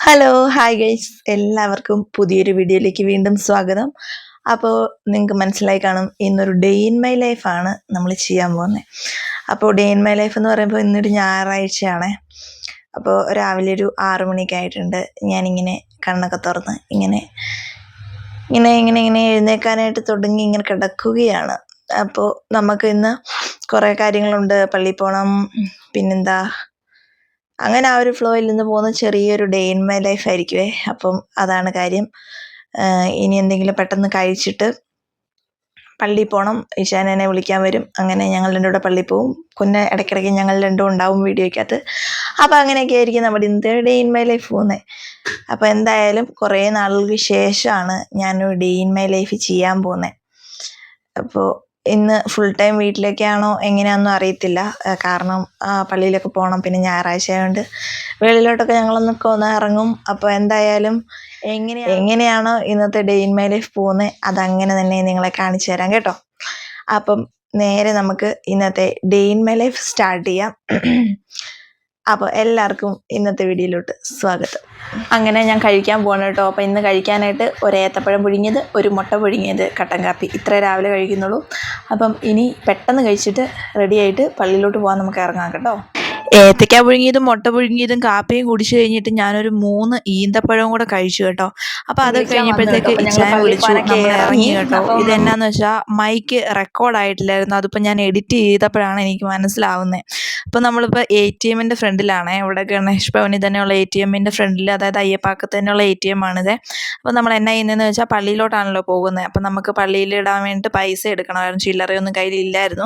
Hello hi guys എല്ലാവർക്കും പുതിയൊരു വീഡിയോയിലേക്ക് വീണ്ടും സ്വാഗതം. അപ്പോൾ നിങ്ങൾക്ക് മനസ്സിലായി കാണും ഇന്നൊരു ഡേ ഇൻ മൈ ലൈഫാണ് നമ്മൾ ചെയ്യാൻ പോകുന്നത് അപ്പോൾ ഡേ ഇൻ മൈ ലൈഫ് എന്ന് പറയുമ്പോൾ ഇന്നൊരു ഞായറാഴ്ചയാണ്. അപ്പോൾ രാവിലെ ഒരു ആറു മണിയൊക്കെ ആയിട്ടുണ്ട്. ഞാനിങ്ങനെ കണ്ണൊക്കെ തുറന്ന് ഇങ്ങനെ ഇങ്ങനെ ഇങ്ങനെ ഇങ്ങനെ എഴുന്നേക്കാനായിട്ട് തുടങ്ങി ഇങ്ങനെ കിടക്കുകയാണ്. അപ്പോൾ നമുക്ക് ഇന്ന് കുറേ കാര്യങ്ങളുണ്ട്. പള്ളിയിൽ പോകണം പിന്നെന്താ അങ്ങനെ ആ ഒരു ഫ്ലോയിൽ നിന്ന് പോകുന്ന ചെറിയൊരു ഡേ ഇൻ മൈ ലൈഫ് ആയിരിക്കുമേ അപ്പം അതാണ് കാര്യം. ഇനി എന്തെങ്കിലും പെട്ടെന്ന് കഴിച്ചിട്ട് പള്ളി പോകണം എന്നെ വിളിക്കാൻ വരും. അങ്ങനെ ഞങ്ങൾ രണ്ടും കൂടെ പള്ളിയിൽ പോവും. പിന്നെ ഇടയ്ക്കിടയ്ക്ക് ഞങ്ങൾ രണ്ടും ഉണ്ടാവും വീഡിയോയ്ക്കകത്ത്. അപ്പോൾ അങ്ങനെയൊക്കെ ആയിരിക്കും നമ്മുടെ ഇന്നത്തെ ഡേ ഇൻ മൈ ലൈഫ് പോകുന്നത് അപ്പോൾ എന്തായാലും കുറേ നാളുകൾക്ക് ശേഷമാണ് ഞാനൊരു ഡേ ഇൻ മൈ ലൈഫ് ചെയ്യാൻ പോകുന്നത് അപ്പോൾ ഇന്ന് ഫുൾ ടൈം വീട്ടിലേക്കാണോ എങ്ങനെയാണെന്നും അറിയത്തില്ല. കാരണം പള്ളിയിലൊക്കെ പോകണം പിന്നെ ഞായറാഴ്ച ആയതുകൊണ്ട് വെളിയിലോട്ടൊക്കെ ഞങ്ങളൊന്നൊക്കെ ഒന്ന് ഇറങ്ങും. അപ്പോൾ എന്തായാലും എങ്ങനെ എങ്ങനെയാണോ ഇന്നത്തെ ഡേ ഇൻ മൈ ലൈഫ് പോകുന്നത് അതങ്ങനെ തന്നെ നിങ്ങളെ കാണിച്ചു തരാം കേട്ടോ. അപ്പം നേരെ നമുക്ക് ഇന്നത്തെ day in my life start ചെയ്യാം. അപ്പോൾ എല്ലാവർക്കും ഇന്നത്തെ വീഡിയോയിലോട്ട് സ്വാഗതം. അങ്ങനെ ഞാൻ കഴിക്കാൻ പോകണം കേട്ടോ. അപ്പോൾ ഇന്ന് കഴിക്കാനായിട്ട് ഒരു ഏത്തപ്പഴം പുഴുങ്ങിയത് ഒരു മുട്ട പുഴുങ്ങിയത് കട്ടൻ കാപ്പി. ഇത്ര രാവിലെ കഴിക്കുന്നുള്ളൂ. അപ്പം ഇനി പെട്ടെന്ന് കഴിച്ചിട്ട് റെഡിയായിട്ട് പള്ളിയിലോട്ട് പോകാൻ നമുക്ക് ഇറങ്ങാം കേട്ടോ. ഏത്തയ്ക്ക പുഴുങ്ങിയതും മുട്ട പുഴുങ്ങിയതും കാപ്പിയും കുടിച്ചു കഴിഞ്ഞിട്ട് ഞാനൊരു മൂന്ന് ഈന്തപ്പഴവും കൂടെ കഴിച്ചു കേട്ടോ. അപ്പൊ അത് കഴിഞ്ഞപ്പോഴത്തേക്ക്. ഇച്ചായ വിളിച്ചു. ഇറങ്ങി. കേട്ടോ. അപ്പം- ഇത് എന്നാന്ന് വെച്ചാൽ മൈക്ക് റെക്കോർഡ് ആയിട്ടില്ലായിരുന്നു. അതിപ്പോൾ ഞാൻ എഡിറ്റ് ചെയ്തപ്പോഴാണ് എനിക്ക് മനസ്സിലാവുന്നത് അപ്പോൾ നമ്മളിപ്പോൾ എ ടി എമ്മിന്റെ ഫ്രണ്ടിലാണ്. ഇവിടെ ഗണേഷ് ഭവനിൽ തന്നെയുള്ള എ ടി എമ്മിന്റെ ഫ്രണ്ടിൽ അതായത് അയ്യപ്പാക്കത്ത് തന്നെയുള്ള എ ടി എം ആണിത്. അപ്പോൾ നമ്മൾ എന്നാ ചെയ്യുന്നതെന്ന് വെച്ചാൽ പള്ളിയിലോട്ടാണല്ലോ പോകുന്നത് അപ്പൊ നമുക്ക് പള്ളിയിൽ ഇടാൻ വേണ്ടിയിട്ട് പൈസ എടുക്കണമായിരുന്നു ചില്ലറയൊന്നും കയ്യിലില്ലായിരുന്നു.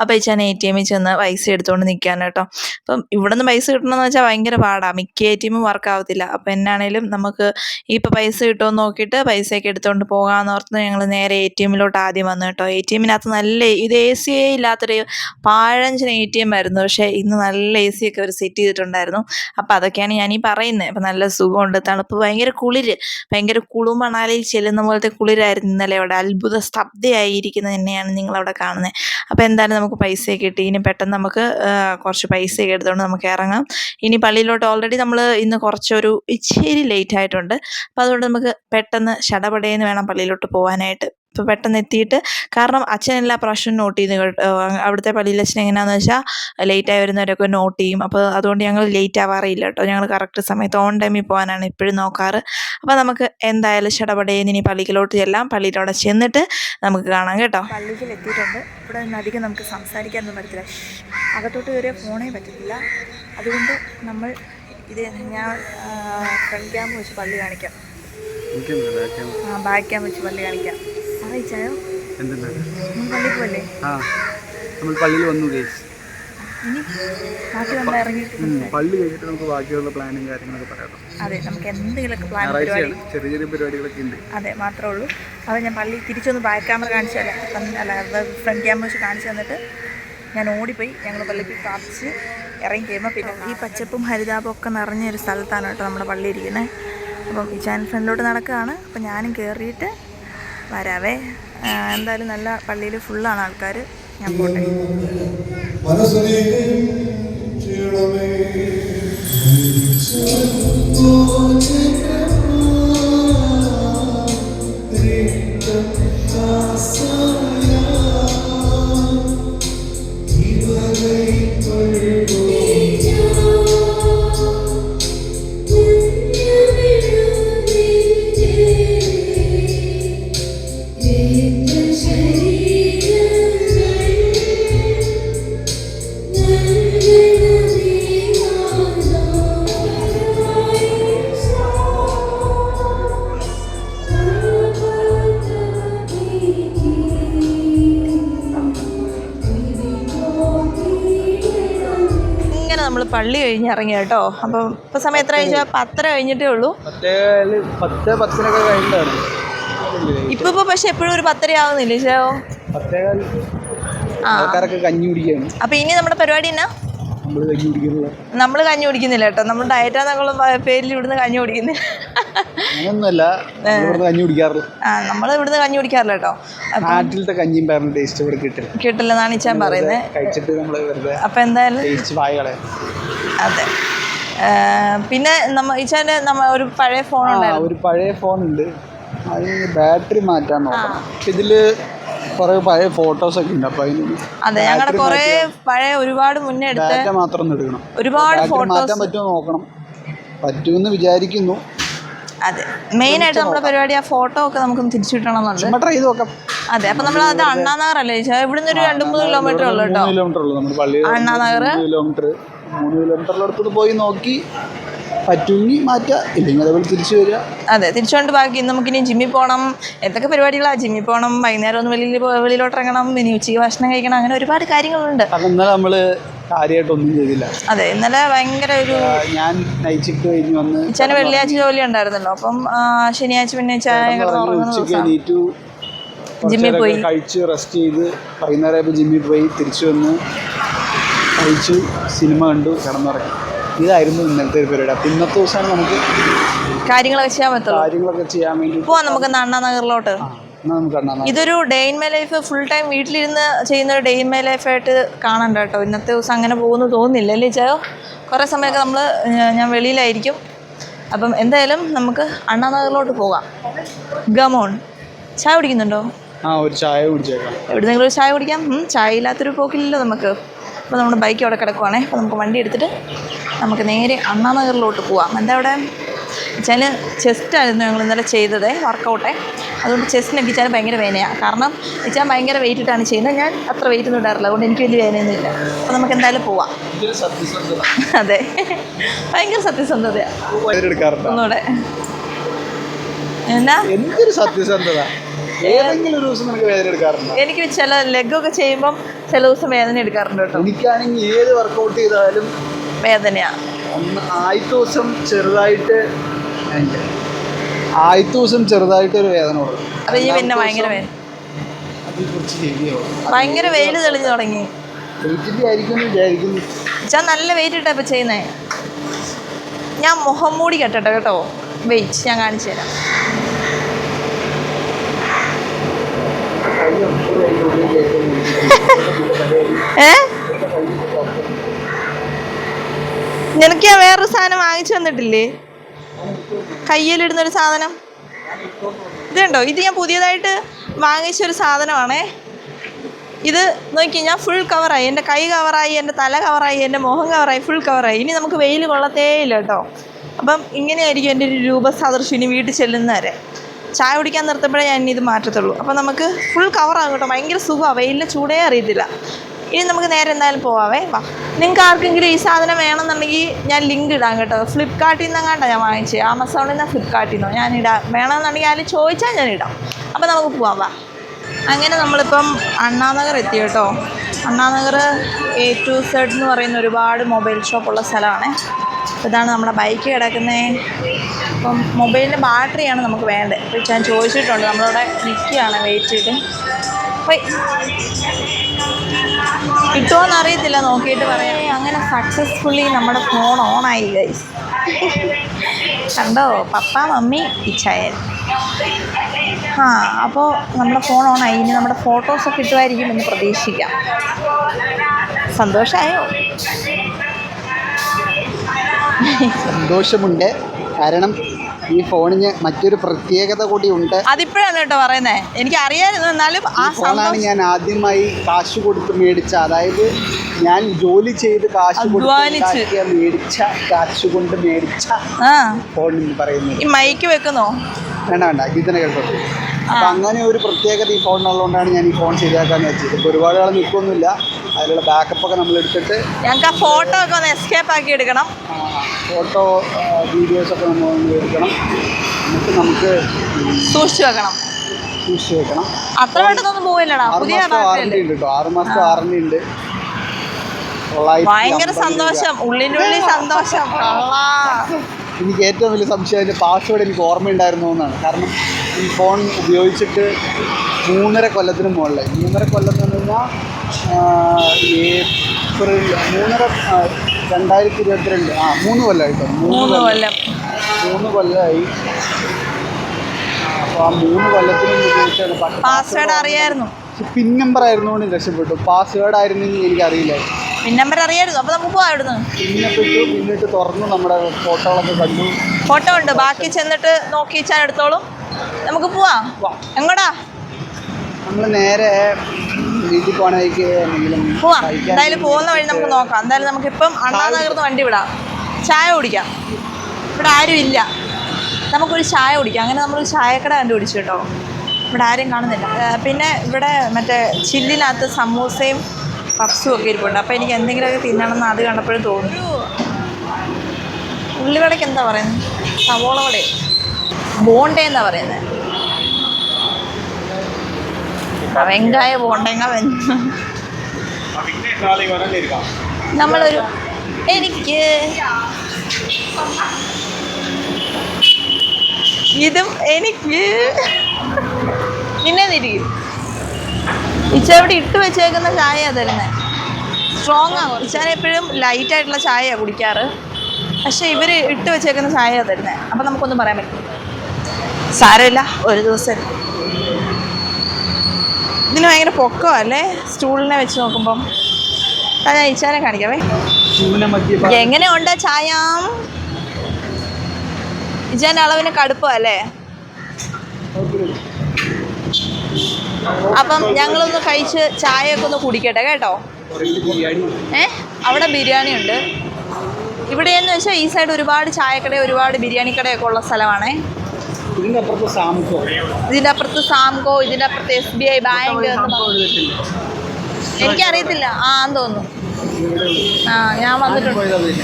അപ്പോൾ ഞാൻ എ ടി എമ്മിൽ ചെന്ന് പൈസ എടുത്തുകൊണ്ട് നിൽക്കാൻ കേട്ടോ. അപ്പം ഇവിടെ നിന്ന് പൈസ കിട്ടണമെന്ന് വെച്ചാൽ ഭയങ്കര പാടാണ് മിക്ക എ ടി എമ്മും വർക്ക് ആവത്തില്ല. അപ്പം എന്നാണേലും നമുക്ക് ഇപ്പോൾ പൈസ കിട്ടുമെന്ന് നോക്കിയിട്ട് പൈസയൊക്കെ എടുത്തുകൊണ്ട് പോകാമെന്ന് ഓർത്ത് ഞങ്ങൾ നേരെ എ ടി എമ്മിലോട്ട് ആദ്യം വന്നു കേട്ടോ. എ ടി എമ്മിനകത്ത് നല്ല ഇത് എ സി എ ഇല്ലാത്തൊരു പാഴഞ്ചിന് എ ടി എം ആയിരുന്നു. പക്ഷേ ഇന്ന് നല്ല എ സി ഒക്കെ അവർ സെറ്റ് ചെയ്തിട്ടുണ്ടായിരുന്നു. അപ്പോൾ അതൊക്കെയാണ് ഞാൻ ഈ പറയുന്നത് അപ്പം നല്ല സുഖമുണ്ട്. തണുപ്പ് ഭയങ്കര കുളിര്. ഭയങ്കര കുളുമണാലിയിൽ ചെല്ലുന്ന പോലത്തെ കുളിരായിരുന്നു ഇന്നലെ അവിടെ. അത്ഭുത സ്തബ്ധയായിരിക്കുന്നത് തന്നെയാണ് നിങ്ങളവിടെ കാണുന്നത് അപ്പോൾ എന്തായാലും നമുക്ക് പൈസയൊക്കെ കിട്ടി. ഇനി പെട്ടെന്ന് നമുക്ക് കുറച്ച് പൈസയൊക്കെ എടുത്തുകൊണ്ട് നമുക്ക് ഇറങ്ങാം ഇനി പള്ളിയിലോട്ട് ഓൾറെഡി നമ്മൾ ഇന്ന് കുറച്ചൊരു ഇച്ചിരി ലേറ്റ് ആയിട്ടുണ്ട്. അപ്പോൾ അതുകൊണ്ട് നമുക്ക് പെട്ടെന്ന് ശടപടയെന്ന് വേണം പള്ളിയിലോട്ട് പോകാനായിട്ട് ഇപ്പോൾ പെട്ടെന്ന് എത്തിയിട്ട് കാരണം അച്ഛൻ എല്ലാ പ്രാവശ്യവും നോട്ട് ചെയ്യുന്നു. കേട്ടോ അവിടുത്തെ പള്ളിയിൽ അച്ഛൻ എങ്ങനെയാണെന്ന് വെച്ചാൽ ലേറ്റായി വരുന്നവരൊക്കെ നോട്ട് ചെയ്യും. അപ്പോൾ അതുകൊണ്ട് ഞങ്ങൾ ലേറ്റ് ആവാറില്ല കേട്ടോ ഞങ്ങൾ കറക്റ്റ് സമയത്ത് ഓൺ ടൈമിൽ പോകാനാണ് ഇപ്പോഴും നോക്കാറ്. അപ്പോൾ നമുക്ക് എന്തായാലും ശടപടയെന്ന് ഇനി പള്ളിക്കിലോട്ട് ചെല്ലാം. പള്ളിയിലൂടെ ചെന്നിട്ട് നമുക്ക് കാണാം കേട്ടോ. പള്ളിയിൽ എത്തിയിട്ടുണ്ട് ഇവിടെ നിന്ന് അധികം നമുക്ക് സംസാരിക്കാനൊന്നും പറ്റത്തില്ല. അകത്തോട്ട് വരെ ഫോണേ പറ്റത്തില്ല. അതുകൊണ്ട് നമ്മൾ ഇത് ഞാൻ ഫ്രണ്ട് ക്യാമ്പ് വെച്ച് പള്ളി കാണിക്കാം. ബാക്ക് ക്യാമ്പ് വെച്ച് പള്ളി കാണിക്കാം. നമ്മൾ പള്ളിയിൽ വന്നു ഗൈസ് പള്ളി കഴിഞ്ഞിട്ട് നമുക്ക് ബാക്കിയുള്ള പ്ലാനും കാര്യങ്ങളൊക്കെ പറയാം അതെ നമുക്ക് എന്തെങ്കിലുമൊക്കെ പ്ലാൻ ചെറിയ ചെറിയ പരിപാടികളൊക്കെ ഉണ്ട്. അതെ മാത്രമേ ഉള്ളൂ. അപ്പോൾ ഞാൻ പള്ളി തിരിച്ചൊന്ന് ബാക്ക് ക്യാമറ കാണിച്ചു തരാം. അല്ല ഫ്രണ്ട് ക്യാമറ വെച്ച് കാണിച്ചു തന്നിട്ട് ഞാൻ ഓടിപ്പോയി. ഞങ്ങൾ പള്ളിക്ക് പ്രാർത്ഥിച്ച് ഇറങ്ങി കഴിയുമ്പോൾ പിന്നെ ഈ പച്ചപ്പും ഹരിതാപം ഒക്കെ നിറഞ്ഞൊരു സ്ഥലത്താണ് കേട്ടോ നമ്മുടെ പള്ളി ഇരിക്കുന്നത്. അപ്പം ഈ ചാനൽ ഫ്രണ്ടിലോട്ട് നടക്കുകയാണ്. അപ്പം ഞാനും കയറിയിട്ട് വരാവേ. എന്തായാലും നല്ല പള്ളിയിൽ ഫുള്ളാണ് ആൾക്കാർ ഞാൻ പോട്ടെ. ഇങ്ങനെ പള്ളി കഴിഞ്ഞ് ഇറങ്ങി കേട്ടോ. അപ്പം ഇപ്പൊ സമയം എത്ര കഴിച്ചാൽ പത്തര കഴിഞ്ഞിട്ടേ ഉള്ളൂ. പത്തേ പത്തിനൊക്കെ ഇപ്പൊ ഇപ്പൊ പക്ഷെ എപ്പോഴും ഒരു പത്തര ആവുന്നില്ല ചോ പത്തേകാൽ ആ. ആൾക്കാരൊക്കെ കഞ്ഞി കുടിക്കുകയാണ് അപ്പൊ ഇനി നമ്മുടെ പരിപാടി എന്നാ? നമ്മൾ കഞ്ഞി കുടിക്കുന്നില്ല. കേട്ടോ. നമ്മൾ ഡയറ്റാന്നുള്ള പേരിൽ ഇവിടുന്ന് കഞ്ഞി കുടിക്കുന്നില്ല. ആ നമ്മൾ ഇവിടുന്ന് കഞ്ഞി കുടിക്കാറില്ല കേട്ടോ. നാട്ടിലത്തെ കഞ്ഞിയും പേരുടെ ടേസ്റ്റ് ഇവിടെ കിട്ടില്ല. കിട്ടില്ലെന്നാണ് ഇച്ചാൻ പറയുന്നത് കഴിച്ചിട്ട് നമ്മൾ വെറുതെ അപ്പൊ എന്തായാലും അതെ. പിന്നെ നമ്മ നമ്മ ഒരു പഴയ ഫോൺ ഒരു പഴയ ഫോൺ ഉണ്ട്. അതിന് ബാറ്ററി മാറ്റാൻ നോക്കണം. ഇതിൽ കുറെ പഴയ ഫോട്ടോസ് ഒക്കെ ഉണ്ട്. അപ്പൊ അതിന് അതെ ഞങ്ങളുടെ കുറേ പഴയ ഒരുപാട് മുന്നേ എടുത്ത മാത്രം എടുക്കണം. ഒരുപാട് ഫോട്ടോസ് മാറ്റാൻ പറ്റുമോ നോക്കണം. പറ്റുമെന്ന് വിചാരിക്കുന്നു. അതെ മെയിൻ ആയിട്ട് നമ്മുടെ പരിപാടി ആ ഫോട്ടോ ഒക്കെ നമുക്ക് തിരിച്ചു കിട്ടണമെന്നുണ്ട്. അതെ അപ്പൊ നമ്മൾ അത് അണ്ണാനഗറല്ലേ അല്ലേ ഇവിടുന്ന് ഒരു രണ്ട് മൂന്ന് കിലോമീറ്റർ ഉള്ളു കേട്ടോ. അണ്ണാനഗർ. കിലോമീറ്റർ മൂന്ന് കിലോമീറ്ററിലടുത്ത് പോയി നോക്കി. പറ്റുമെങ്കിൽ മാറ്റുക ഇല്ലെങ്കിൽ അതേപോലെ തിരിച്ചു വരിക അതെ തിരിച്ചുകൊണ്ട് ബാക്കി നമുക്കിനി ജിമ്മിൽ പോകണം എന്തൊക്കെ പരിപാടികളാണ് ജിമ്മിൽ പോകണം വൈകുന്നേരം ഒന്ന് വെളിയിൽ വെളിയിലോട്ട് ഇറങ്ങണം ഇനി ഉച്ചയ്ക്ക് ഭക്ഷണം കഴിക്കണം അങ്ങനെ ഒരുപാട് കാര്യങ്ങളുണ്ട്. കാരണം ഇന്നലെ നമ്മൾ കാര്യമായിട്ടൊന്നും ചെയ്തില്ല. അതെ ഇന്നലെ ഭയങ്കര ഒരു ഞാൻ നൈറ്റ് ഷിഫ്റ്റ് കഴിഞ്ഞ് വന്ന് ചില വെള്ളിയാഴ്ച ജോലി ഉണ്ടായിരുന്നല്ലോ. അപ്പം ശനിയാഴ്ച പിന്നെ ചായ കിടന്ന് ജിമ്മിൽ പോയി. കഴിച്ച് റെസ്റ്റ് ചെയ്ത് വൈകുന്നേരം ജിമ്മിൽ പോയി തിരിച്ചു വന്ന് കഴിച്ചു സിനിമ കണ്ടു കിടന്നുറങ്ങി. ഇതായിരുന്നു ഇന്നത്തെ ഒരു പരിപാടി. അപ്പം ഇന്നത്തെ ദിവസമാണ് നമുക്ക് കാര്യങ്ങളൊക്കെ ചെയ്യാൻ പറ്റുള്ളൂ. കാര്യങ്ങളൊക്കെ ചെയ്യാൻ വേണ്ടി പോവാം നമുക്ക് അണ്ണാ നഗറിലോട്ട്. നമുക്ക് ഇതൊരു day in my life full time വീട്ടിലിരുന്ന് ചെയ്യുന്ന ഒരു ഡേ ഇൻ മൈ ലൈഫായിട്ട് കാണണ്ട കേട്ടോ. ഇന്നത്തെ ദിവസം അങ്ങനെ പോകുന്നു തോന്നുന്നില്ല അല്ലേ ചായോ കുറേ സമയമൊക്കെ നമ്മൾ ഞാൻ വെളിയിലായിരിക്കും. അപ്പം എന്തായാലും നമുക്ക് അണ്ണാനഗറിലോട്ട് പോകാം. ഗമോൺ ചായ കുടിക്കുന്നുണ്ടോ? ആ ഒരു ചായ കുടിച്ചേക്കാം. എവിടുന്നെങ്കിലും ഒരു ചായ കുടിക്കാം. ഉം, ചായ ഇല്ലാത്തൊരു പോക്കില്ലല്ലോ നമുക്ക്. അപ്പോൾ നമ്മുടെ ബൈക്ക് അവിടെ കിടക്കുവാണേ. അപ്പോൾ നമുക്ക് വണ്ടി എടുത്തിട്ട് നമുക്ക് നേരെ അണ്ണാനഗറിലോട്ട് പോവാം. എന്താ അവിടെ വെച്ചാൽ ചെസ്റ്റായിരുന്നു ഞങ്ങൾ ഇന്നലെ ചെയ്തത് വർക്കൗട്ടേ. അതുകൊണ്ട് ചെസ്റ്റിനൊക്കെ ഇച്ചാൽ ഭയങ്കര വേനയാണ് കാരണം ഇച്ചാൻ ഭയങ്കര വെയിറ്റ് ഇട്ടാണ് ചെയ്യുന്നത്. ഞാൻ അത്ര വെയിറ്റ് ഒന്നും ഇടാറില്ല. അതുകൊണ്ട് എനിക്ക് വലിയ വേനയൊന്നുമില്ല. അപ്പോൾ നമുക്ക് എന്തായാലും പോവാം. അതെ. ഭയങ്കര സത്യസന്ധതയാണ് ഒന്നുകൂടെ. എന്നാ? എന്തൊരു സത്യസന്ധത? ഏതെങ്കിലും ഒരു ദിവസം നിനക്ക് വേദന എടുക്കാറുണ്ടോ എനിക്ക് ചില ലെഗ് ഒക്കെ ചെയ്യുമ്പം ചില ദിവസം വേദന എടുക്കാറുണ്ട് കേട്ടോ. എനിക്കാണെങ്കിൽ ഏത് വർക്കൗട്ട് ചെയ്താലും വേദനയാണ് ആദ്യത്തെ ദിവസം ചെറുതായിട്ട് ആദ്യത്തെ ദിവസം ചെറുതായിട്ട് ഒരു വേദന അത് ഈ പിന്നെ ഭയങ്കര വേദന ഭയങ്കര വെയിൽ തെളിഞ്ഞു തുടങ്ങി. ഞാൻ നല്ല വെയിറ്റ് ഇട്ടാ ഇപ്പം ചെയ്യുന്നേ. ഞാൻ മുഖം മൂടി കെട്ടട്ടെ കേട്ടോ. വെയിറ്റ് ഞാൻ കാണിച്ചു തരാം. ഏ? നിനക്ക് ഞാൻ വേറൊരു സാധനം വാങ്ങിച്ചു തന്നിട്ടില്ലേ? കയ്യിലിടുന്നൊരു സാധനം. ഇതുണ്ടോ? ഇത് ഞാൻ പുതിയതായിട്ട് വാങ്ങിച്ചൊരു സാധനമാണേ. ഇത് നോക്കി ഞാൻ ഫുൾ കവറായി എന്റെ കൈ കവറായി എന്റെ തല കവറായി എന്റെ മുഖം കവറായി ഫുൾ കവറായി ഇനി നമുക്ക് വെയിൽ കൊള്ളത്തേ ഇല്ല കേട്ടോ. അപ്പം ഇങ്ങനെയായിരിക്കും എന്റെ ഒരു രൂപസാദൃശ്യം ഇനി വീട്ടിൽ ചെല്ലുന്നവരെ. ചായ കുടിക്കാൻ നിർത്തുമ്പോഴേ ഞാൻ ഇത് മാറ്റത്തുള്ളൂ. അപ്പം നമുക്ക് ഫുൾ കവറാകും കേട്ടോ. ഭയങ്കര സുഖമാണ് വെയിലിന്റെ ചൂടേ അറിയത്തില്ല. ഇനി നമുക്ക് നേരെ എന്തായാലും പോവാവേ. വാ. നിങ്ങൾക്ക് ആർക്കെങ്കിലും ഈ സാധനം വേണമെന്നുണ്ടെങ്കിൽ ഞാൻ ലിങ്ക് ഇടാം കേട്ടോ. ഫ്ലിപ്കാർട്ടിൽ നിന്ന് നിന്നെങ്ങാണ്ടാണ് ഞാൻ വാങ്ങിച്ചത് ആമസോണിൽ നിന്ന് ഫ്ലിപ്കാർട്ടിൽ നിന്നോ ഞാൻ ഇടാം. വേണമെന്നുണ്ടെങ്കിൽ അതിൽ ചോദിച്ചാൽ ഞാൻ ഇടാം. അപ്പം നമുക്ക് പോവാം വാ. അങ്ങനെ നമ്മളിപ്പം അണ്ണാനഗർ എത്തി കേട്ടോ. അണ്ണാനഗർ എ ടു സെഡ് എന്ന് പറയുന്ന ഒരുപാട് മൊബൈൽ ഷോപ്പുള്ള സ്ഥലമാണ്. അപ്പോൾ ഇതാണ് നമ്മുടെ ബൈക്ക് കിടക്കുന്നത് അപ്പം മൊബൈലിന്റെ ബാറ്ററിയാണ് നമുക്ക് വേണ്ടത്. അപ്പോൾ ഞാൻ ചോദിച്ചിട്ടുണ്ട്. നമ്മളിവിടെ നിൽക്കുകയാണ് വെയിറ്റ് ചെയ്ത്. പോയി കിട്ടുമോയെന്ന് അറിയത്തില്ല നോക്കിയിട്ട് പറയാം. അങ്ങനെ സക്സസ്ഫുള്ളി നമ്മുടെ ഫോൺ ഓണായി ഗൈസ് കണ്ടോ? പപ്പ മമ്മി ഇച്ചായൻ. ആ അപ്പോൾ നമ്മുടെ ഫോൺ ഓണായി ഇനി നമ്മുടെ ഫോട്ടോസൊക്കെ കിട്ടുമായിരിക്കും എന്ന് പ്രതീക്ഷിക്കാം. സന്തോഷമായോ സന്തോഷമുണ്ട്. കാരണം ഈ ഫോണിന് മറ്റൊരു പ്രത്യേകത കൂടി ഉണ്ട്. അതിപ്പോഴാണ് കേട്ടോ പറയുന്നത് എനിക്ക് അറിയാമായിരുന്നു എന്നാലും ആ ഫോണാണ് ഞാൻ ആദ്യമായി കാശ് കൊടുത്ത് മേടിച്ച അതായത് ഞാൻ ജോലി ചെയ്ത് കാശ് കൊടുത്ത്. മേടിച്ച കാശ് കൊണ്ട് മേടിച്ച ഫോൺ എന്ന് പറയുന്നത്. ഈ മൈക്ക് വെക്കുന്നോ? വേണ്ട വേണ്ട. ഇത് തന്നെ കേട്ടോ അപ്പം അങ്ങനെ ഒരു പ്രത്യേകത ഈ ഫോണിനുള്ളതുകൊണ്ടാണ് ഞാൻ ഈ ഫോൺ ശരിയാക്കാന്ന് വെച്ചത്. ഇപ്പോൾ ഒരുപാട് ആൾ നിൽക്കൊന്നുമില്ല അതിലുള്ള ബാക്കപ്പ് ഒക്കെ നമ്മൾ എടുത്തിട്ട് ഞങ്ങൾക്ക് ആ ഫോട്ടോ ഒക്കെ ഒന്ന് എസ്കേപ്പ് ആക്കി എടുക്കണം. ഫോട്ടോ വീഡിയോസ് ഒക്കെ നമ്മൾ എടുക്കണം. എന്നിട്ട് നമുക്ക് സൂക്ഷിച്ചു വെക്കണം. സൂക്ഷിച്ചു വെക്കണം. അത്ര പെട്ടെന്നൊന്നും പോവില്ലടാ. പുതിയ വാറണ്ടി ഉണ്ട് കേട്ടോ ആറ് മാസത്തെ വാറണ്ടി ഉണ്ട്. ഭയങ്കര സന്തോഷം. ഉള്ളിന്റെ ഉള്ളിൽ സന്തോഷം. എനിക്ക് ഏറ്റവും വലിയ സംശയം അതിന്റെ പാസ്വേഡ് എനിക്ക് ഓർമ്മയുണ്ടായിരുന്നു എന്നാണ്. കാരണം ഈ ഫോൺ ഉപയോഗിച്ചിട്ട് മൂന്നര കൊല്ലത്തിന് മുകളിലായി. മൂന്നര കൊല്ലം എന്ന് പറഞ്ഞു കഴിഞ്ഞാൽ ഏപ്രിൽ മൂന്നര രണ്ടായിരത്തി ഇരുപത്തിരണ്ട്. ആ മൂന്ന് കൊല്ലമായിട്ടോ മൂന്ന് കൊല്ലം. മൂന്ന് കൊല്ലമായി അപ്പോൾ ആ മൂന്ന് കൊല്ലത്തിന് ഉപയോഗിച്ചാണ് പാസ്വേഡ് അറിയായിരുന്നു. പിൻ നമ്പർ ആയിരുന്നുകൊണ്ട് രക്ഷപ്പെട്ടു. പാസ്വേഡ് ആയിരുന്നെങ്കിൽ അറിയില്ല പിൻ നമ്പർ അറിയായിരുന്നു. അപ്പോൾ നമുക്ക് പോവാം ഇവിടുന്ന് പിന്നിട്ട് പിന്നിട്ട് തുറന്ന് നമ്മുടെ ഫോട്ടോകളൊക്കെ കണ്ടു. ഫോട്ടോ ഉണ്ട്. ബാക്കി ചെന്നിട്ട് നോക്കി വെച്ചാൽ എടുത്തോളും. നമുക്ക് പോവാം. വാ. എങ്ങോട്ടാ നമ്മൾ നേരെ വീട്ടിൽ പോവാം. എന്തായാലും പോകുന്ന വഴി നമുക്ക് നോക്കാം. എന്തായാലും നമുക്കിപ്പം അണ്ണാനഗർന്ന് വണ്ടി വിടാം. ചായ കുടിക്കാം. ഇവിടെ ആരും ഇല്ല. നമുക്കൊരു ചായ കുടിക്കാം. അങ്ങനെ നമ്മളൊരു ചായക്കട കണ്ടുപിടിച്ചു കേട്ടോ. ഇവിടെ ആരും കാണുന്നില്ല. പിന്നെ ഇവിടെ മറ്റേ ചില്ലിനകത്ത് സമൂസയും പപ്സും ഒക്കെ ഇരിപ്പുണ്ട്. അപ്പോൾ എനിക്ക് എന്തെങ്കിലുമൊക്കെ തിന്നണമെന്ന് അത് കണ്ടപ്പോഴും തോന്നി. ഉള്ളിവടയ്ക്ക് എന്താ പറയുന്നത്? സവോള വട ബോണ്ട എന്നാ പറയുന്നത് ആ, വെങ്കായ പോണ്ടെങ്ക നമ്മളൊരു എനിക്ക് ഇതും എനിക്ക് പിന്നെ തിരിക്കും ഇച്ചവിടെ ഇട്ട് വെച്ചേക്കുന്ന ചായ തരുന്നത് സ്ട്രോങ് ആകും ഇച്ചാൻ എപ്പോഴും ലൈറ്റ് ആയിട്ടുള്ള ചായയാണ് കുടിക്കാറ്. പക്ഷെ ഇവർ ഇട്ട് വെച്ചേക്കുന്ന ചായയാണ് തരുന്നത് അപ്പം നമുക്കൊന്നും പറയാൻ പറ്റില്ല സാരമില്ല. ഒരു ദിവസം ഇതിന് ഭയങ്കര പൊക്കമല്ലേ? സ്റ്റൂളിനെ വെച്ച് നോക്കുമ്പം. അത് ഇച്ചാനെ കാണിക്കാവേ. എങ്ങനെ ഉണ്ട് ചായ? ഇച്ചാന്റെ അളവിന് കടുപ്പമല്ലേ അപ്പം ഞങ്ങളൊന്ന് കഴിച്ച് ചായയൊക്കെ ഒന്ന് കുടിക്കട്ടെ കേട്ടോ. ഏ? അവിടെ ബിരിയാണി ഉണ്ട്. ഇവിടെയെന്ന് വെച്ചാൽ ഈ സൈഡ് ഒരുപാട് ചായക്കട ഒരുപാട് ബിരിയാണി കടയൊക്കെ ഉള്ള സ്ഥലമാണേ. ഇതിന്റെ സാംകോ അപ്പുറത്ത് സാംകോ ഇതിനപ്പുറത്ത് അപ്പുറത്ത് എസ് ബി ഐ ബാങ്ക് എനിക്കറിയത്തില്ല. ആ എന്ന് തോന്നുന്നു. ആ ഞാൻ വന്നിട്ടുണ്ട്.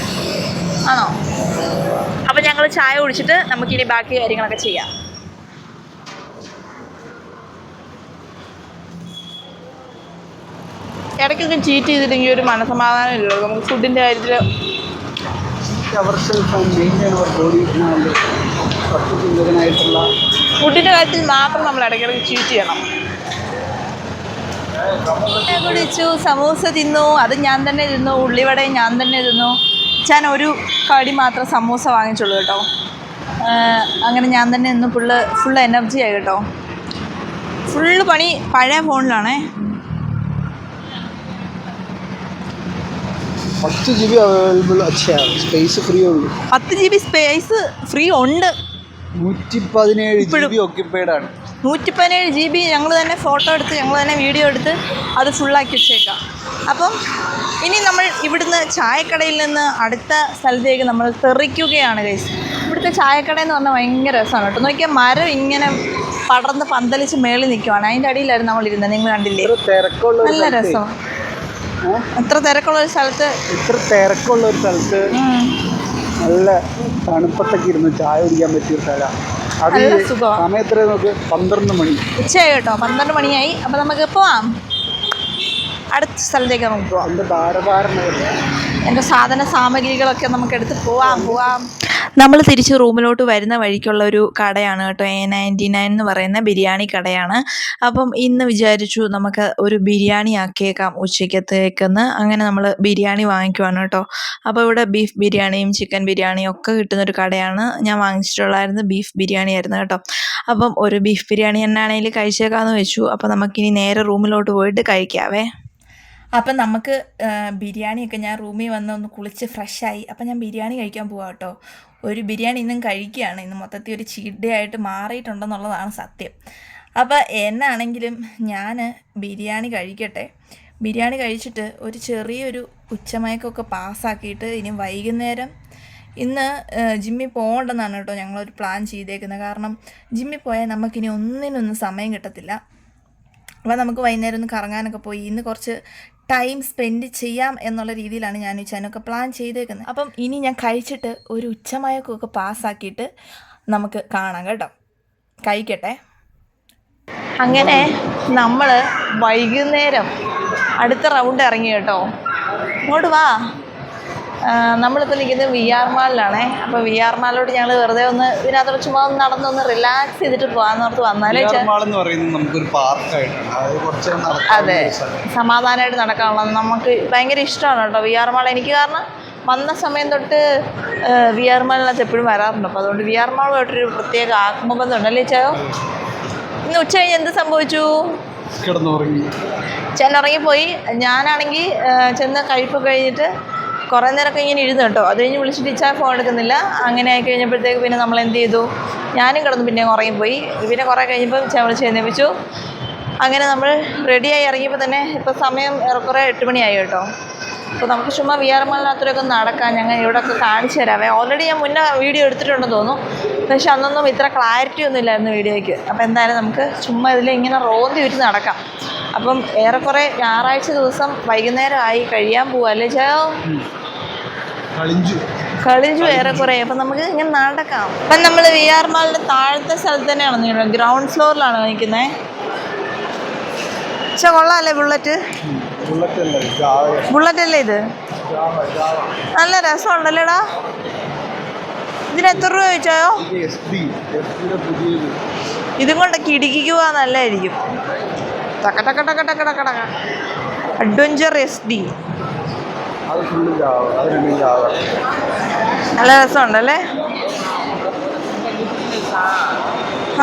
ആണോ? അപ്പൊ ഞങ്ങൾ ചായ കുടിച്ചിട്ട് നമുക്കിനി ബാക്കി കാര്യങ്ങളൊക്കെ ചെയ്യാം. ഇടയ്ക്കൊക്കെ ചീറ്റ് ചെയ്തില്ലെങ്കിൽ ഒരു മനസമാധാനം ഇല്ല നമുക്ക് ഫുഡിന്റെ കാര്യത്തിൽ ഫുഡിന്റെ കാര്യത്തിൽ മാത്രം നമ്മൾ ഇടയ്ക്കിടയ്ക്ക് ചീറ്റ് ചെയ്യണം. ചായ കുടിച്ചു സമൂസ തിന്നു അത് ഞാൻ തന്നെ തിന്നു ഉള്ളിവടയും ഞാൻ തന്നെ തിന്നു. ഞാൻ ഒരു കടി മാത്രം സമൂസ വാങ്ങിച്ചുള്ളൂ കേട്ടോ. അങ്ങനെ ഞാൻ തന്നെ ഇന്ന് ഫുള്ള് ഫുൾ എനർജി ആയി കേട്ടോ. ഫുള്ള് പണി പഴയ ഫോണിലാണേ. പത്ത് ജി ബി അവൈലബിൾ അച്ഛാ സ്പേസ് ഫ്രീ ഉള്ളൂ. പത്ത് ജി ബി സ്പേസ് ഫ്രീ ഉണ്ട്. നൂറ്റി പതിനേഴ് ജി ബി ഓക്യുപ്പൈഡ് ആണ്. നൂറ്റി പതിനേഴ് ജി ബി ഞങ്ങൾ തന്നെ ഫോട്ടോ എടുത്ത് ഞങ്ങൾ തന്നെ വീഡിയോ എടുത്ത് അത് ഫുള്ളാക്കി വെച്ചേക്കാം. അപ്പം ഇനി നമ്മൾ ഇവിടുന്ന് ചായക്കടയിൽ നിന്ന് അടുത്ത സ്ഥലത്തേക്ക് നമ്മൾ തെറിക്കുകയാണ് ഗൈസ് ഇവിടുത്തെ ചായക്കട എന്ന് പറഞ്ഞാൽ ഭയങ്കര രസമാണ് കേട്ടോ. നോക്കിയാൽ മരം ഇങ്ങനെ പടർന്ന് പന്തലിച്ച് മേളിൽ നിൽക്കുവാണ് അതിന്റെ അടിയിലായിരുന്നു നമ്മൾ ഇരുന്നത്. നിങ്ങൾ കണ്ടില്ലേ? നല്ല രസമാണ് രസം? എത്ര തിരക്കുള്ള ഒരു സ്ഥലത്ത് ഇത്ര തിരക്കുള്ള ഒരു സ്ഥലത്ത് നല്ല തണുപ്പത്തൊക്കെ ഇരുന്ന് ചായ കുടിക്കാൻ പറ്റിയ സ്ഥലമാണ്. അത് സമയത്ത് നമുക്ക് പന്ത്രണ്ട് മണി. ഉച്ചയായി കേട്ടോ. പന്ത്രണ്ട് മണിയായി. അപ്പോൾ നമുക്ക് പോവാം. അടുത്ത സ്ഥലത്തേക്ക് നമുക്ക് പോവാം എന്റെ സാധന സാമഗ്രികളൊക്കെ നമുക്ക് എടുത്ത് പോവാം. പോവാം. നമ്മൾ തിരിച്ച് റൂമിലോട്ട് വരുന്ന വഴിക്കുള്ള ഒരു കടയാണ് കേട്ടോ എ നയന്റി നയൻ എന്ന് പറയുന്ന ബിരിയാണി കടയാണ്. അപ്പം ഇന്ന് വിചാരിച്ചു നമുക്ക് ഒരു ബിരിയാണി ആക്കിയേക്കാം ഉച്ചയ്ക്കത്തേക്കെന്ന്. അങ്ങനെ നമ്മൾ ബിരിയാണി വാങ്ങിക്കുവാണ് കേട്ടോ. അപ്പോൾ ഇവിടെ ബീഫ് ബിരിയാണിയും ചിക്കൻ ബിരിയാണിയും ഒക്കെ കിട്ടുന്ന ഒരു കടയാണ്. ഞാൻ വാങ്ങിച്ചിട്ടുള്ളായിരുന്നു ബീഫ് ബിരിയാണി ആയിരുന്നു കേട്ടോ. അപ്പം ഒരു ബീഫ് ബിരിയാണി എന്നാണെങ്കിൽ കഴിച്ചേക്കാമെന്ന് വെച്ചു. അപ്പോൾ നമുക്കിനി നേരെ റൂമിലോട്ട് പോയിട്ട് കഴിക്കാവേ. അപ്പം നമുക്ക് ബിരിയാണിയൊക്കെ ഞാൻ റൂമിൽ വന്ന് ഒന്ന് കുളിച്ച് ഫ്രഷായി. അപ്പം ഞാൻ ബിരിയാണി കഴിക്കാൻ പോവാം കേട്ടോ. ഒരു ബിരിയാണി ഇന്നും കഴിക്കുകയാണ്. ഇന്ന് മൊത്തത്തിൽ ഒരു ചീഡയായിട്ട് മാറിയിട്ടുണ്ടെന്നുള്ളതാണ് സത്യം. അപ്പോൾ എന്നാണെങ്കിലും ഞാൻ ബിരിയാണി കഴിക്കട്ടെ. ബിരിയാണി കഴിച്ചിട്ട് ഒരു ചെറിയൊരു ഉച്ചമയക്കൊക്കെ പാസ്സാക്കിയിട്ട് ഇനി വൈകുന്നേരം ഇന്ന് ജിമ്മിൽ പോകണ്ടെന്നാണ് കേട്ടോ ഞങ്ങളൊരു പ്ലാൻ ചെയ്തേക്കുന്നത്. കാരണം ജിമ്മിൽ പോയാൽ നമുക്കിനി ഒന്നിനൊന്നും സമയം കിട്ടത്തില്ല. അപ്പോൾ നമുക്ക് വൈകുന്നേരം ഒന്ന് കറങ്ങാനൊക്കെ പോയി ഇന്ന് കുറച്ച് ടൈം സ്പെൻഡ് ചെയ്യാം എന്നുള്ള രീതിയിലാണ് ഞാൻ ചാനൊക്കെ പ്ലാൻ ചെയ്തേക്കുന്നത്. അപ്പം ഇനി ഞാൻ കഴിച്ചിട്ട് ഒരു ഉച്ചമയക്കൊക്കെ പാസ്സാക്കിയിട്ട് നമുക്ക് കാണാം കേട്ടോ. കഴിക്കട്ടെ. അങ്ങനെ നമ്മൾ വൈകുന്നേരം അടുത്ത റൗണ്ട് ഇറങ്ങി കേട്ടോ. ഇങ്ങോട്ട് വാ. നമ്മളിപ്പോൾ നിൽക്കുന്നത് വി ആർ മാളിലാണേ അപ്പോൾ വി ആർ മാളിലോട്ട് ഞങ്ങൾ വെറുതെ ഒന്ന് ഇതിനകത്തോട് ചുമ്മാ ഒന്ന് നടന്നൊന്ന് റിലാക്സ് ചെയ്തിട്ട് പോകാമെന്നോർത്ത് വന്നാലേ ചെ- എന്ന് പറയുന്നത് നമുക്കൊരു പാർക്കായിട്ടാണ് അത്. സമാധാനമായിട്ട് നടക്കാനുള്ളത് നമുക്ക് ഭയങ്കര ഇഷ്ടമാണ് കേട്ടോ വി ആർ മാൾ എനിക്ക് കാരണം വന്ന സമയം തൊട്ട് വി ആർ മാളിനകത്ത് എപ്പോഴും വരാറുണ്ട്. അപ്പോൾ അതുകൊണ്ട് വി ആർ മാളുമായിട്ടൊരു പ്രത്യേക ആത്മബന്ധം ഉണ്ടല്ലേ ചോ? ഇന്ന് ഉച്ച കഴിഞ്ഞ് എന്ത് സംഭവിച്ചു? കിടന്നുറങ്ങി. ഇറങ്ങിപ്പോയി ഞാനാണെങ്കിൽ ചെന്ന് കഴിപ്പൊക്കെ കഴിഞ്ഞിട്ട് കുറേ നേരമൊക്കെ ഇങ്ങനെ ഇരുന്ന് കേട്ടോ. അത് കഴിഞ്ഞ് വിളിച്ചിട്ട് ഇച്ചാ ഫോൺ എടുക്കുന്നില്ല. അങ്ങനെ ആയി കഴിഞ്ഞപ്പോഴത്തേക്ക് പിന്നെ നമ്മൾ എന്ത് ചെയ്തു? ഞാനും കിടന്നു പിന്നെ ഉറങ്ങിപ്പോയി. പിന്നെ കുറേ കഴിഞ്ഞപ്പോൾ ചെ വിളിച്ച് എഴുന്നേപ്പിച്ചു. അങ്ങനെ നമ്മൾ റെഡിയായി ഇറങ്ങിയപ്പോൾ തന്നെ ഇപ്പോൾ സമയം ഏറെക്കുറെ എട്ട് മണിയായി കേട്ടോ. അപ്പോൾ നമുക്ക് ചുമ്മാ വി ആർ മാളിനകത്തൊക്കെ നടക്കാം. ഞങ്ങൾ ഇവിടെയൊക്കെ കാണിച്ചു തരാവേ ഓൾറെഡി ഞാൻ മുന്നേ വീഡിയോ എടുത്തിട്ടുണ്ടെന്ന് തോന്നുന്നു. പക്ഷെ അന്നൊന്നും ഇത്ര ക്ലാരിറ്റി ഒന്നും ഇല്ലായിരുന്നു വീഡിയോയ്ക്ക്. അപ്പോൾ എന്തായാലും നമുക്ക് ചുമ്മാ ഇതിൽ ഇങ്ങനെ റോന്തി ഉരുന്ന് നടക്കാം. അപ്പം ഏറെക്കുറെ ഞായറാഴ്ച ദിവസം വൈകുന്നേരമായി കഴിയാൻ പോവുക അല്ലേ ചായോ കളിഞ്ചു. ഏറെ കുറെ. അപ്പം നമുക്ക് ഇങ്ങനെ നടക്കാം. അപ്പം നമ്മൾ വി ആർ മാളിന്റെ താഴത്തെ സ്ഥലത്ത് തന്നെയാണ് നിൽക്കുന്നത് ഗ്രൗണ്ട് ഫ്ലോറിലാണ് നിൽക്കുന്നത് പക്ഷെ കൊള്ളാമല്ലേ ബുള്ളറ്റ്? ബുള്ളറ്റ് അല്ല ഇത്? നല്ല രസമുണ്ടല്ലേടാ. ഇതിന് എത്ര രൂപ ചോദിച്ചോയോ? ഇത് കൊണ്ടൊക്കെ ഇടുക്കിക്കുക നല്ലതായിരിക്കും. ടക്ക ടക്ക ടക്ക ടക്ക ടക്ക ടക്ക. അഡ്വഞ്ചർ എസ് ഡി അത് ഫുള്ള് ജാവ അത് രണ്ടും ജാവ നല്ല രസമുണ്ടല്ലേ?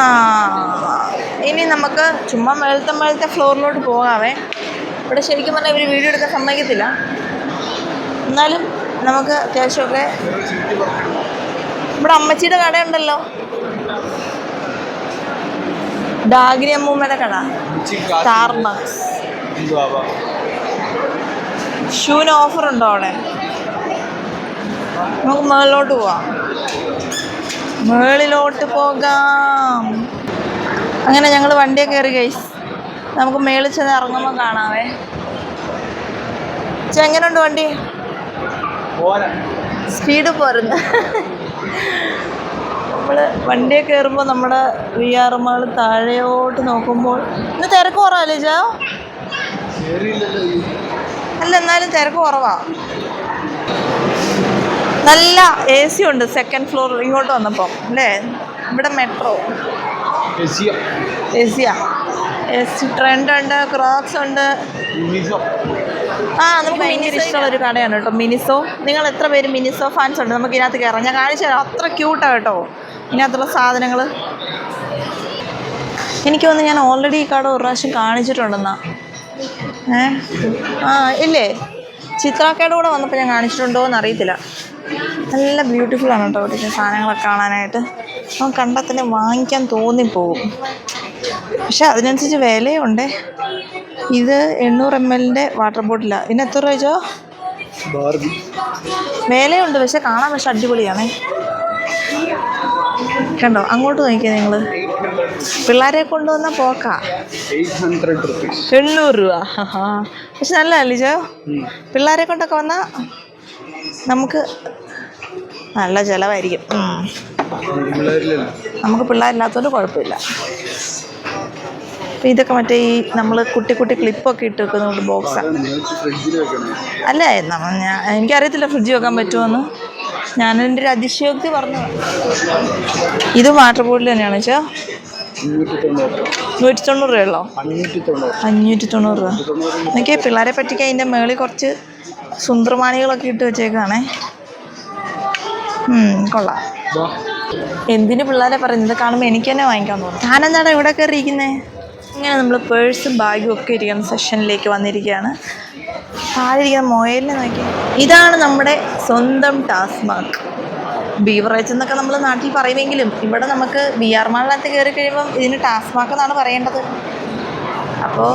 ആ. ഇനി നമുക്ക് ചുമ്മാ മേളത്തെ മേളത്തെ ഫ്ലോറിലോട്ട് പോകാവേ. ഇവിടെ ശരിക്കും പറഞ്ഞാൽ ഇവർ വീഡിയോ എടുക്കാൻ സമ്മതിക്കത്തില്ല. എന്നാലും നമുക്ക് അത്യാവശ്യമൊക്കെ ഇവിടെ അമ്മച്ചിയുടെ കടയുണ്ടല്ലോ. ഡാഗ്രി അമ്മൂമ്മയുടെ കട. സ്റ്റാർബക്സ് ജാവ ഷൂന് ഓഫർ ഉണ്ടോ അവിടെ? നമുക്ക് മുകളിലോട്ട് പോവാം. മുകളിലോട്ട് പോകാം. അങ്ങനെ ഞങ്ങൾ വണ്ടിയൊക്കെ കയറി ഗൈസ് നമുക്ക് മേളിൽ ചെന്ന് ഇറങ്ങുമ്പോൾ കാണാവേ. എങ്ങനെയുണ്ട് വണ്ടി? സ്പീഡ് പോരുന്നു. നമ്മൾ വണ്ടിയൊക്കെ കയറുമ്പോൾ നമ്മുടെ വി ആർ എമ്മകൾ താഴെയോട്ട് നോക്കുമ്പോൾ ഇന്ന് തിരക്ക് കുറവല്ലേ ചാ അല്ല എന്നാലും തിരക്ക് കുറവാ. നല്ല എ സി ഉണ്ട് സെക്കൻഡ് ഫ്ലോർ ഇങ്ങോട്ട് വന്നപ്പോൾ അല്ലേ? ഇവിടെ മെട്രോ ട്രെൻഡുണ്ട് എ സിയാ എ സി ട്രെൻഡ് ഉണ്ട്. ക്രോക്സ് ഉണ്ട് ആ നമുക്ക് ഭയങ്കര ഇഷ്ടമുള്ള ഒരു കടയാണ് കേട്ടോ മിനിസോ നിങ്ങൾ എത്ര പേര് മിനിസോ ഫാൻസ് ഉണ്ട്? നമുക്ക് ഇതിനകത്ത് കയറാം ഞാൻ കാണിച്ചു തരാം. അത്ര ക്യൂട്ടാണ് കേട്ടോ. ഇതിനകത്തുള്ള സാധനങ്ങൾ എനിക്ക് തോന്നുന്നു ഞാൻ ഓൾറെഡി ഈ കട ഒരു പ്രാവശ്യം കാണിച്ചിട്ടുണ്ടെന്നാ. ഏ? ആ ഇല്ലേ? ചിത്രാക്കയുടെ കൂടെ വന്നപ്പോൾ ഞാൻ കാണിച്ചിട്ടുണ്ടോ എന്ന് അറിയത്തില്ല നല്ല ബ്യൂട്ടിഫുൾ ആണ് കേട്ടോ ഇവിടുത്തെ സാധനങ്ങളൊക്കെ കാണാനായിട്ട്. നമുക്ക് കണ്ടാൽ തന്നെ വാങ്ങിക്കാൻ തോന്നിപ്പോവും. പക്ഷെ അതിനനുസരിച്ച് വിലയുണ്ട്. ഇത് എണ്ണൂറ് എം എല്ലിന്റെ വാട്ടർ ബോട്ടിലാണ് ഇതിന് എത്ര രൂപ വെച്ചോ വിലയുണ്ട് പക്ഷെ കാണാൻ പക്ഷെ അടിപൊളിയാണേ. കണ്ടോ അങ്ങോട്ട് നോക്കിയാൽ നിങ്ങൾ പിള്ളേരെ കൊണ്ടുവന്ന പോക്കാ. എണ്ണൂറ് രൂപ. പക്ഷെ നല്ല ലിജോ. പിള്ളേരെ കൊണ്ടൊക്കെ വന്നാൽ നമുക്ക് നല്ല ചിലവായിരിക്കും. നമുക്ക് പിള്ളേരില്ലാത്തതുകൊണ്ട് കുഴപ്പമില്ല. അപ്പം ഇതൊക്കെ മറ്റേ ഈ നമ്മൾ കുട്ടി കുട്ടി ക്ലിപ്പൊക്കെ ഇട്ട് വെക്കുന്ന ബോക്സാണ് അല്ലേ നമ്മ ഞാൻ എനിക്കറിയത്തില്ല ഫ്രിഡ്ജ് വെക്കാൻ പറ്റുമെന്ന് ഞാനെന്റെ ഒരു അതിശയോക്തി പറഞ്ഞു ഇത് വാട്ടർ ബോട്ടിൽ തന്നെയാണ് വെച്ചാൽ നൂറ്റി തൊണ്ണൂറ് രൂപയുള്ളോ അഞ്ഞൂറ്റി തൊണ്ണൂറ് രൂപ എനിക്ക് പിള്ളേരെ പറ്റിക്ക് അതിന്റെ മേളിൽ കുറച്ച് സുന്ദർമാണികളൊക്കെ ഇട്ട് വെച്ചേക്കാണേ കൊള്ളാം. എന്തിനു പിള്ളേരെ പറയുന്നത്? കാണുമ്പോൾ എനിക്ക് തന്നെ വാങ്ങിക്കാൻ തോന്നും. താനെന്താണ് ഇവിടെ കയറിയിരിക്കുന്നേ? ഇങ്ങനെ നമ്മൾ പേഴ്സും ബാഗും ഒക്കെ ഇരിക്കുന്ന സെഷനിലേക്ക് വന്നിരിക്കുകയാണ്. താഴെ ഇരിക്കുന്ന മൊയലിനെ നോക്കി ഇതാണ് നമ്മുടെ സ്വന്തം ടാസ്മാർക്ക് ബീവറേജ് എന്നൊക്കെ നമ്മൾ നാട്ടിൽ പറയുമെങ്കിലും ഇവിടെ നമുക്ക് ബി ആർ മാളിനകത്ത് കയറി കഴിയുമ്പം ഇതിന് ടാസ്മാക്ക് എന്നാണ് പറയേണ്ടത്. അപ്പോൾ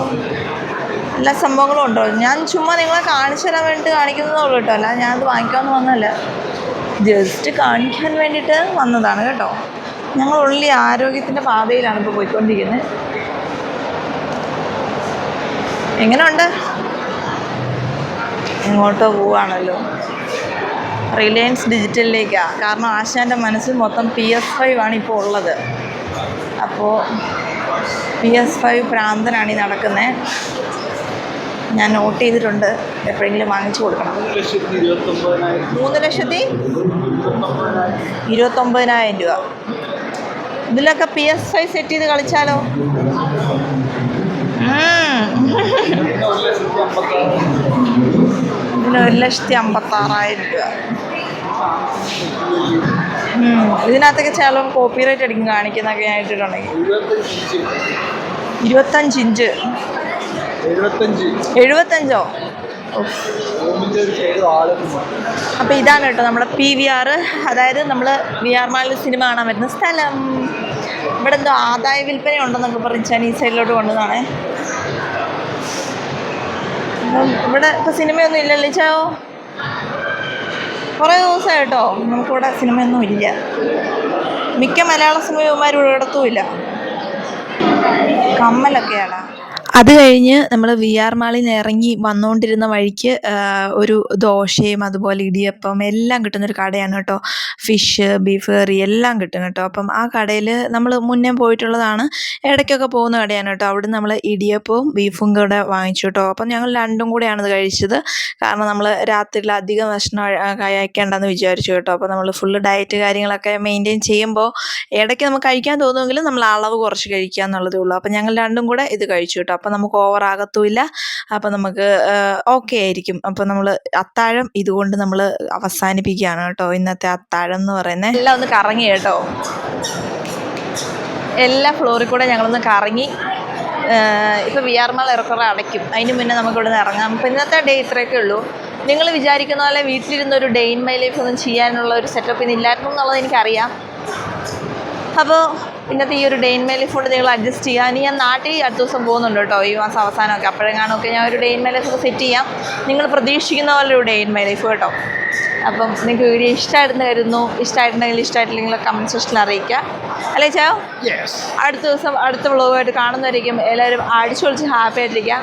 എല്ലാ സംഭവങ്ങളും ഉണ്ടോ? ഞാൻ ചുമ്മാ നിങ്ങളെ കാണിച്ചു തരാൻ വേണ്ടിയിട്ട് കാണിക്കുന്നതേ ഉള്ളൂ കേട്ടോ. അല്ല ഞാനത് വാങ്ങിക്കാമെന്ന് വന്നല്ല ജസ്റ്റ് കാണിക്കാൻ വേണ്ടിയിട്ട് വന്നതാണ് കേട്ടോ. ഞങ്ങൾ ഉള്ളി ആരോഗ്യത്തിന്റെ പാതയിലാണ് ഇപ്പോൾ പോയിക്കൊണ്ടിരിക്കുന്നത് എങ്ങനെയുണ്ട്? എങ്ങോട്ടോ പോവാണല്ലോ. റിലയൻസ് ഡിജിറ്റലിലേക്കാണ് കാരണം ആശാന്റെ മനസ്സിൽ മൊത്തം പി എസ് ഫൈവ് ആണ് ഇപ്പോൾ ഉള്ളത്. അപ്പോൾ പി എസ് ഫൈവ് പ്രാന്തനാണ് ഈ നടക്കുന്നത് ഞാൻ നോട്ട് ചെയ്തിട്ടുണ്ട്. എപ്പോഴെങ്കിലും വാങ്ങിച്ചു കൊടുക്കണം. മൂന്ന് ലക്ഷത്തി ഇരുപത്തൊമ്പതിനായിരം രൂപ. ഇതിലൊക്കെ പി എസ് ഫൈവ് സെറ്റ് ചെയ്ത് കളിച്ചാലോ? ഇതിന് ഒരു ലക്ഷത്തി അമ്പത്താറായിരം രൂപ. ഇതിനകത്തൊക്കെ ചിലവും കോപ്പി റൈറ്റ് അടിക്കും കാണിക്കുന്നൊക്കെ ഇരുപത്തഞ്ച് ഇഞ്ച് ഇരുപത്തഞ്ച് ഇഞ്ച്. എഴുപത്തഞ്ചോ? അപ്പോൾ ഇതാണ് കേട്ടോ നമ്മുടെ പി വി ആർ അതായത് നമ്മൾ വി ആർ മാളിൽ സിനിമ കാണാൻ പറ്റുന്ന സ്ഥലം. ഇവിടെ എന്തോ ആദായ വിൽപ്പന ഉണ്ടെന്നൊക്കെ പറഞ്ഞാൽ ഈ സൈഡിലോട്ട് കൊണ്ടുവന്നാണേ അപ്പം ഇവിടെ ഇപ്പോൾ സിനിമയൊന്നും ഇല്ലല്ലേ ചോ കുറേ ദിവസമായിട്ടോ നമുക്കിവിടെ സിനിമയൊന്നും ഇല്ല. മിക്ക മലയാള സിനിമമാരും ഇവിടെ ഇടത്തുമില്ല കമ്മലൊക്കെയാണ് അത് കഴിഞ്ഞ് നമ്മൾ വി ആർ മാളിൽ നിന്ന് ഇറങ്ങി വന്നുകൊണ്ടിരുന്ന വഴിക്ക് ഒരു ദോശയും അതുപോലെ ഇടിയപ്പം എല്ലാം കിട്ടുന്നൊരു കടയാണ് കേട്ടോ. ഫിഷ് ബീഫ് കറി എല്ലാം കിട്ടും കേട്ടോ. അപ്പം ആ കടയിൽ നമ്മൾ മുന്നേ പോയിട്ടുള്ളതാണ്. ഇടയ്ക്കൊക്കെ പോകുന്ന കടയാണ് കേട്ടോ. അവിടെ നമ്മൾ ഇടിയപ്പവും ബീഫും കൂടെ വാങ്ങിച്ചു കേട്ടോ. അപ്പം ഞങ്ങൾ രണ്ടും കൂടെയാണ് അത് കഴിച്ചത്. കാരണം നമ്മൾ രാത്രിയിൽ അധികം ഭക്ഷണം കഴിക്കേണ്ടെന്ന് വിചാരിച്ചു കേട്ടോ. അപ്പോൾ നമ്മൾ ഫുള്ള് ഡയറ്റ് കാര്യങ്ങളൊക്കെ മെയിന്റെയിൻ ചെയ്യുമ്പോൾ ഇടയ്ക്ക് നമുക്ക് കഴിക്കാൻ തോന്നുമെങ്കിലും നമ്മൾ അളവ് കുറച്ച് കഴിക്കുക എന്നുള്ളതേ ഉള്ളൂ. അപ്പം ഞങ്ങൾ രണ്ടും കൂടെ ഇത് കഴിച്ചു കേട്ടോ. അപ്പോൾ നമുക്ക് ഓവർ ആകത്തുമില്ല. അപ്പോൾ നമുക്ക് ഓക്കെ ആയിരിക്കും. അപ്പോൾ നമ്മൾ അത്താഴം ഇതുകൊണ്ട് നമ്മൾ അവസാനിപ്പിക്കുകയാണ് കേട്ടോ. ഇന്നത്തെ അത്താഴം എന്ന് പറയുന്നത് എല്ലാം ഒന്ന് കറങ്ങി കേട്ടോ. എല്ലാ ഫ്ലോറിൽ കൂടെ ഞങ്ങളൊന്ന് കറങ്ങി ഇപ്പോൾ വി ആർ മാൾ ഇറക്കുറ അടയ്ക്കും. അതിന് മുന്നേ നമുക്ക് ഇവിടെ നിന്ന് ഇറങ്ങാം. അപ്പോൾ ഇന്നത്തെ ഡേ ഇത്രയൊക്കെ ഉള്ളൂ. നിങ്ങൾ വിചാരിക്കുന്ന പോലെ വീട്ടിലിരുന്ന് ഒരു ഡേ ഇൻ മൈ ലൈഫ് ഒന്നും ചെയ്യാനുള്ള ഒരു സെറ്റപ്പ് ഇന്നില്ലായിരുന്നു എന്നുള്ളത് എനിക്കറിയാം. അപ്പോൾ ഇന്നത്തെ ഈ ഒരു ഡെയിൻ ഇൻ ഫുഡ് നിങ്ങൾ അഡ്ജസ്റ്റ് ചെയ്യുക ഇനി ഞാൻ നാട്ടിൽ അടുത്ത ദിവസം പോകുന്നുണ്ട് കേട്ടോ ഈ മാസം അവസാനമൊക്കെ. അപ്പോഴെങ്ങാനൊക്കെ ഞാൻ ഒരു ഡെയിൻ ഇൻ ഫുഡ് സെറ്റ് ചെയ്യാം. നിങ്ങൾ പ്രതീക്ഷിക്കുന്ന പോലെ ഒരു ഡെയിൻ ഇൻ ഫുഡ് കേട്ടോ. അപ്പം നിങ്ങൾക്ക് വീഡിയോ ഇഷ്ടമായിരുന്നു കരുതുന്നു. ഇഷ്ടമായിട്ടുണ്ടെങ്കിൽ ഇഷ്ടമായിട്ടില്ലെങ്കിൽ കമന്റ് സെക്ഷനിൽ അറിയിക്കുക. അല്ലേ യെസ് അടുത്ത ദിവസം അടുത്ത വ്ളോഗായിട്ട് കാണുന്നതായിരിക്കും എല്ലാവരും അടിച്ചു പൊളിച്ച് ഹാപ്പി ആയിട്ടിരിക്കുക.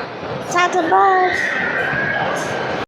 ബൈ